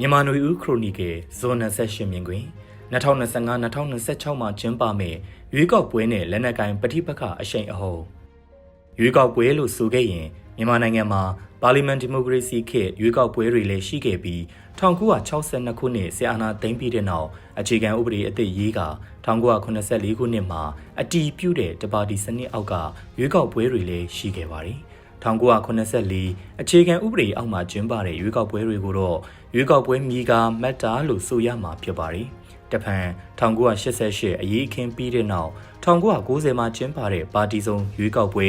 မြန်မာနွေဦးခရိုနီကယ်ဇွန်28မြင်ကွင်း2025-2026မှာကျင်းပမယ့်ရွေးကောက်ပွဲနဲ့လက်နက်ကိုင်ပဋိပက္ခအရှိန်အဟုန်ရွေးကောက်ပွဲလို့ဆိုခဲ့ရင်မြန်မာနိုင်ငံမှာပါလီမန်ဒီမိုကရေစီခေတ်ရွေးကောက်ပွဲတွေလည်းရှိခဲ့ပြီး1962ခုနှစ်ဆီအာနာသိမ်းပြီးတဲ့နောက်အခြေခံဥပဒေအသစ်ရေးက1984ခုနှစ်မှာအတီးပြုတ်တဲ့တပါတီစနစ်အောက်ကရွေးကောက်ပွဲတွေလည်းရှိခဲ့ပါတယ် 1984အခြေခံဥပဒေအောက်မှာကျင်းပတဲ့ရွေးကောက်ပွဲတွေကိုတော့ရွေးကောက်ပွဲမိကာမက်တာလို့ဆိုရမှာဖြစ်ပါတယ်။တဖန်1988အရေးအခင်းပြီးတဲ့နောက်1990မှာကျင်းပတဲ့ပါတီစုံရွေးကောက်ပွဲ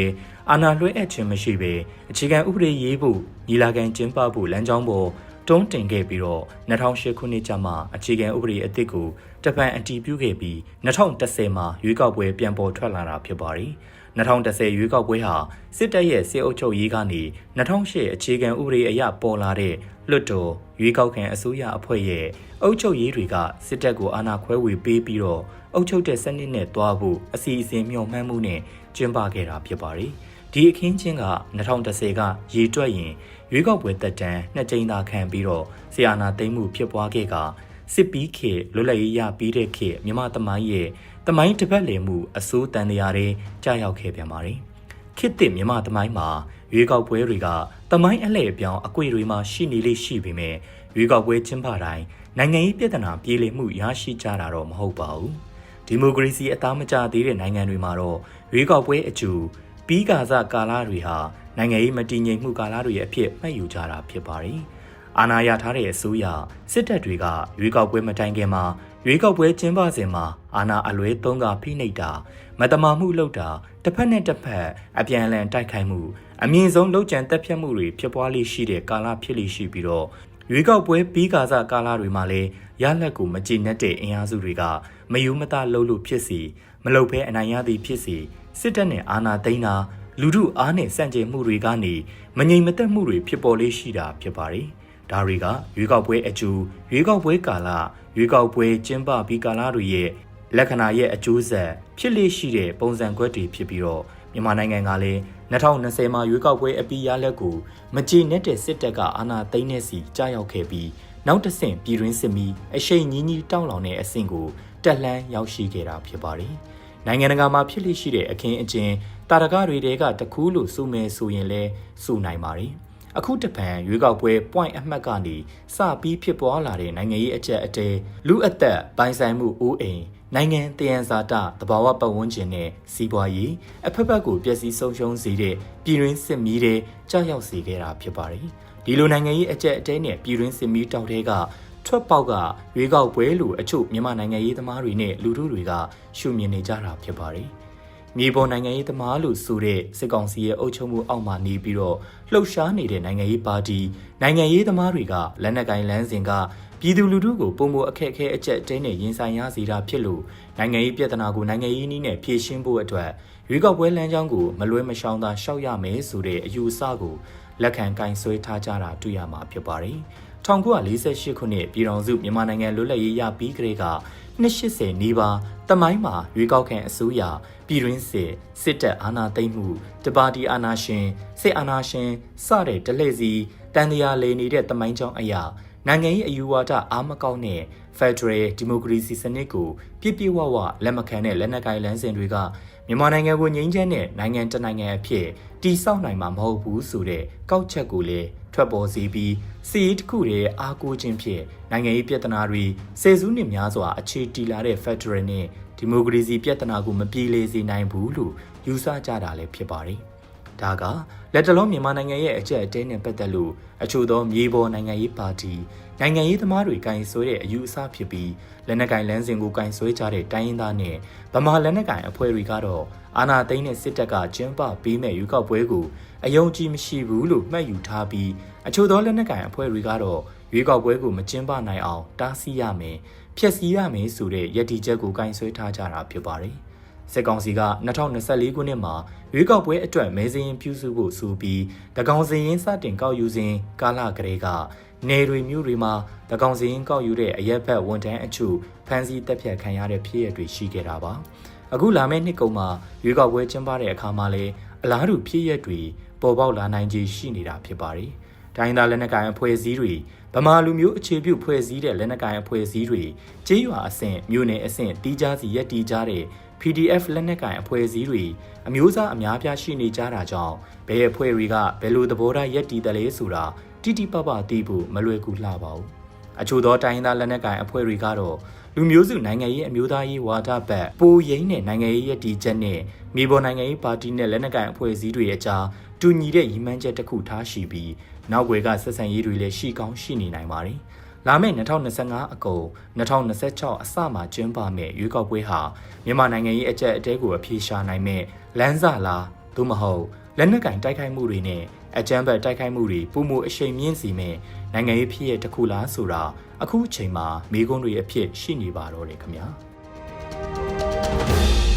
အာဏာလွှဲအပ်ခြင်းမရှိဘဲအခြေခံဥပဒေရေးဖို့ညီလာခံကျင်းပဖို့လမ်းကြောင်းပေါ်တွန်းတင်ခဲ့ပြီးတော့2008ခုနှစ်ကျမှအခြေခံဥပဒေအသစ်ကိုတပန်အတည်ပြုခဲ့ပြီး2010မှာရွေးကောက်ပွဲပြန်ပေါ်ထွက်လာတာဖြစ်ပါတယ်။ 2010ရွေးကောက်ပွဲဟာစစ်တပ်ရဲ့စစ်အုပ်ချုပ်ရေးကနေ2008အခြေခံဥပဒေအရပေါ်လာတဲ့လွတ်တော်ရွေးကောက်ခံအစိုးရအဖွဲ့ရဲ့အုပ်ချုပ်ရေးတွေကစစ်တပ်ကိုအာဏာခွဲဝေပေးပြီးတော့အုပ်ချုပ်တဲ့စနစ်နဲ့တွားဖို့အစီအစဉ်မျှော်မှန်းမှုနဲ့ကျင်းပခဲ့တာဖြစ်ပါတယ်။ဒီအခင်းချင်းက2010ကရေတွက်ရင်ရွေးကောက်ပွဲတက်တန်းနှစ်ကြိမ်သာခံပြီးတော့ဆီအာနာသိမ်းမှုဖြစ်ပွားခဲ့က စစ်ပီးခေလွတ်လပ်ရေးရပြီးတဲ့ခေမြမသမိုင်းရဲ့တမိုင်းတစ်ပတ်လည်မှုအစိုးတန်တရားတွေကြာရောက်ခဲ့ပြန်ပါတယ်။ခေတ်သစ်မြမသမိုင်းမှာရွေးကောက်ပွဲတွေကတမိုင်းအလှည့်အပြောင်းအကွေတွေမှာရှိနေလေရှိပေမဲ့ရွေးကောက်ပွဲကျင်းပတိုင်းနိုင်ငံရေးပြည်ထနာပြေလည်မှုရရှိကြတာတော့မဟုတ်ပါဘူး။ဒီမိုကရေစီအသားမကျသေးတဲ့နိုင်ငံတွေမှာတော့ရွေးကောက်ပွဲအကျူပြီးကာစကာလတွေဟာနိုင်ငံရေးမတည်ငြိမ်မှုကာလတွေအဖြစ်မှတ်ယူကြတာဖြစ်ပါတယ်။ အာဏာရထားတဲ့အစိုးရစစ်တပ်တွေကရွေးကောက်ပွဲမတိုင်ခင်မှာရွေးကောက်ပွဲကျင်းပစဉ်မှာအာဏာအလွဲသုံးကဖိနှိပ်တာမတမာမှုလုပ်တာတစ်ဖက်နဲ့တစ်ဖက်အပြန်အလှန်တိုက်ခိုက်မှုအမြင့်ဆုံးလှုပ်ကြံတက်ဖြတ်မှုတွေဖြစ်ပွားလိရှိတဲ့ကာလဖြစ်လိရှိပြီးတော့ရွေးကောက်ပွဲပြီးကာစကာလတွေမှာလည်းရလက်ကိုမကြည်နက်တဲ့အင်အားစုတွေကမယူမတလှုပ်လို့ဖြစ်စီမလှုပ်ဖဲအနိုင်ရသည်ဖြစ်စီစစ်တပ်နဲ့အာဏာသိမ်းတာလူထုအားနဲ့စန့်ကျင်မှုတွေကနေမငြိမ်မသက်မှုတွေဖြစ်ပေါ်လေးရှိတာဖြစ်ပါတယ် ဒါတွေကရွေးကောက်ပွဲအကျိုးရွေးကောက်ပွဲကာလရွေးကောက်ပွဲကျင်းပပြီးကာလတွေရဲ့လက္ခဏာရဲ့အကျိုးဆက်ဖြစ်လေရှိတဲ့ပုံစံကွက်တွေဖြစ်ပြီးတော့မြန်မာနိုင်ငံကလည်း2020မှာရွေးကောက်ပွဲအပြီးရလက်ကိုမကြည်နဲ့တဲ့စစ်တပ်ကအာဏာသိမ်းနေစီကြားရောက်ခဲ့ပြီးနောက်တစ်ဆင့်ပြည်တွင်းစစ်မီအရှိန်ကြီးကြီးတောင်းလောင်တဲ့အဆင့်ကိုတက်လှမ်းရောက်ရှိခဲ့တာဖြစ်ပါတယ်။နိုင်ငံတကာမှာဖြစ်လိရှိတဲ့အခင်းအကျင်းတာရကတွေတဲကတကူးလို့စုမယ်ဆိုရင်လဲစုနိုင်ပါတယ်။ အခုတပံရွေးကောက်ပွဲ point အမှတ်ကနေစပြီးဖြစ်ပွားလာတဲ့နိုင်ငံရေးအကြက်အတဲလူအသက်ပိုင်ဆိုင်မှုအိုးအိမ်နိုင်ငံတယံဇာတသဘာဝပတ်ဝန်းကျင်နဲ့စီးပွားရေးအဖက်ဖက်ကိုပျက်စီးဆုံးရှုံးစေတဲ့ပြည်တွင်းစစ်မီးတွေကြောက်ရောက်စေခဲ့တာဖြစ်ပါတယ်။ဒီလိုနိုင်ငံရေးအကြက်အတဲနဲ့ပြည်တွင်းစစ်မီးတောက်တဲ့ကထွက်ပေါက်ကရွေးကောက်ပွဲလို့အချို့မြန်မာနိုင်ငံရေးသမားတွေနဲ့လူထုတွေကရှုမြင်နေကြတာဖြစ်ပါတယ်။ မြေပေါ်နိုင်ငံရေးသမားလို့ဆိုတဲ့စစ်ကောင်စီရဲ့အုပ်ချုပ်မှုအောက်မှာနေပြီးတော့လှုပ်ရှားနေတဲ့နိုင်ငံရေးပါတီနိုင်ငံရေးသမားတွေကလက်နက်ကိုင်လမ်းစဉ်ကပြည်သူလူထုကိုပုံမအခက်အခဲအကျက်တဲနဲ့ရင်ဆိုင်ရစေတာဖြစ်လို့နိုင်ငံရေးပြဿနာကိုနိုင်ငံရေးနည်းနဲ့ဖြေရှင်းဖို့အတွက်ရွေးကောက်ပွဲလမ်းကြောင်းကိုမလွဲမရှောင်သာရှောက်ရမယ်ဆိုတဲ့အယူအဆကိုလက်ခံကင်ဆွဲထားကြတာတွေ့ရမှာဖြစ်ပါတယ်။1948ခုနှစ်ပြည်တော်စုမြန်မာနိုင်ငံလွတ်လပ်ရေးရပြီးကလေးက 280နီးပါးတမိုင်းမှာရွေးကောက်ခံအစိုးရပြည်တွင်းစစ်စစ်တပ်အာဏာသိမ်းမှုတပါတီအာဏာရှင်စစ်အာဏာရှင်စတဲ့တလှည့်စီတန်တရားလေနေတဲ့တမိုင်းကြောင်းအရာ နိုင်ငံရေးအယူဝါဒအားမကောင်းတဲ့ Federal Democracy စနစ်ကိုပြည့်ပြည့်ဝဝလက်မခံတဲ့လက်နက်ကိုင်လမ်းစဉ်တွေကမြန်မာနိုင်ငံကိုငြိမ်းချမ်းတဲ့နိုင်ငံတနိုင်ငံအဖြစ်တည်ဆောက်နိုင်မှာမဟုတ်ဘူးဆိုတဲ့ကောက်ချက်ကိုလည်းထွက်ပေါ်စေပြီးစီးတစ်ခုရဲ့အားကိုးခြင်းဖြင့်နိုင်ငံရေးပြဿနာတွေဆယ်စုနှစ်များစွာအခြေတည်လာတဲ့ Federal နဲ့ဒီမိုကရေစီပြဿနာကိုမပြေလည်စေနိုင်ဘူးလို့ယူဆကြတာလည်းဖြစ်ပါတယ်။ ဒါကလက်တလုံးမြန်မာနိုင်ငံရဲ့အကြက်အတဲနဲ့ပတ်သက်လို့အချို့သောမြေပေါ်နိုင်ငံရေးပါတီနိုင်ငံရေးသမားတွေကင်ဆွဲတဲ့အယူအဆဖြစ်ပြီးလက်နက်ကင်လမ်းစဉ်ကိုကင်ဆွဲကြတဲ့တိုင်းရင်းသားနဲ့ဗမာလက်နက်ကင်အဖွဲ့တွေကတော့အာဏာသိမ်းတဲ့စစ်တပ်ကကျင်းပပေးမဲ့ရွေးကောက်ပွဲကိုအယုံကြည်မရှိဘူးလို့မှတ်ယူထားပြီးအချို့သောလက်နက်ကင်အဖွဲ့တွေကတော့ရွေးကောက်ပွဲကိုမကျင်းပနိုင်အောင်တားဆီးရမယ်ဖျက်ဆီးရမယ်ဆိုတဲ့ရည်တည်ချက်ကိုကင်ဆွဲထားကြတာဖြစ်ပါတယ် စစ်ကောင်စီက2024ခုနှစ်မှာရွေးကောက်ပွဲအတွက်မဲစင်းပြုစုဖို့ဆိုပြီးတကောင်စရင်စတင်ကောက်ယူစဉ်ကာလကလေးကနေတွေမျိုးတွေမှာတကောင်စရင်ကောက်ယူတဲ့အရက်ဘက်ဝန်ထမ်းအချို့ဖမ်းဆီးတပ်ဖြတ်ခံရတဲ့ဖြစ်ရပ်တွေရှိခဲ့တာပါအခုလာမယ့်နှစ်ကုန်မှာရွေးကောက်ပွဲကျင်းပတဲ့အခါမှာလည်းအလားတူဖြစ်ရပ်တွေပေါ်ပေါက်လာနိုင်ခြေရှိနေတာဖြစ်ပါတယ်။ဒါ တိုင်းသားလက်နက်ကိုင်အဖွဲ့အစည်းတွေဗမာလူမျိုးအခြေပြုဖွဲ့စည်းတဲ့လက်နက်ကိုင်အဖွဲ့အစည်းတွေကြေးရွာအဆင့်မြို့နယ်အဆင့်တီးခြားစီရက်တီးကြတဲ့ PDF လက်နက်ကိုင်အဖွဲ့အစည်းတွေအမျိုးသားအများပြားရှိနေကြတာကြောင့်ဘယ်အဖွဲ့တွေကဘယ်လိုသဘောထားရက်တီးတယ်လဲဆိုတာတိတိပပသိဖို့မလွယ်ကူလှပါဘူးအချို့သောတိုင်းသားလက်နက်ကိုင်အဖွဲ့တွေကတော့လူမျိုးစုနိုင်ငံရေးအမျိုးသားရေးဝါဒဘက်ပိုရင်းတဲ့နိုင်ငံရေးရည်တည်ချက်နဲ့ မြေပေါ်နိုင်ငံရေးပါတီနဲ့လက်နက်ကိုင်အဖွဲ့အစည်းတွေရဲ့ကြားတူညီတဲ့ရည်မှန်းချက်တစ်ခုထားရှိပြီးနောက်ွယ်ကဆက်ဆံရေးတွေလည်းရှိကောင်းရှိနေနိုင်ပါတယ်။လာမယ့်2025အကုန်2026အစမှာကျင်းပမယ့်ရွေးကောက်ပွဲဟာမြန်မာနိုင်ငံရေးအကြက်အတဲကိုအပြေရှားနိုင်မဲ့လမ်းစာလားသို့မဟုတ်လက်နက်ကင်တိုက်ခိုက်မှုတွေနဲ့အကြမ်းဖက်တိုက်ခိုက်မှုတွေပုံမှုအရှိန်မြင့်စီမဲ့နိုင်ငံရေးဖြစ်ရတစ်ခုလားဆိုတာအခုအချိန်မှာမိကုန်းတွေအဖြစ်ရှိနေပါတော့တယ်ခင်ဗျာ။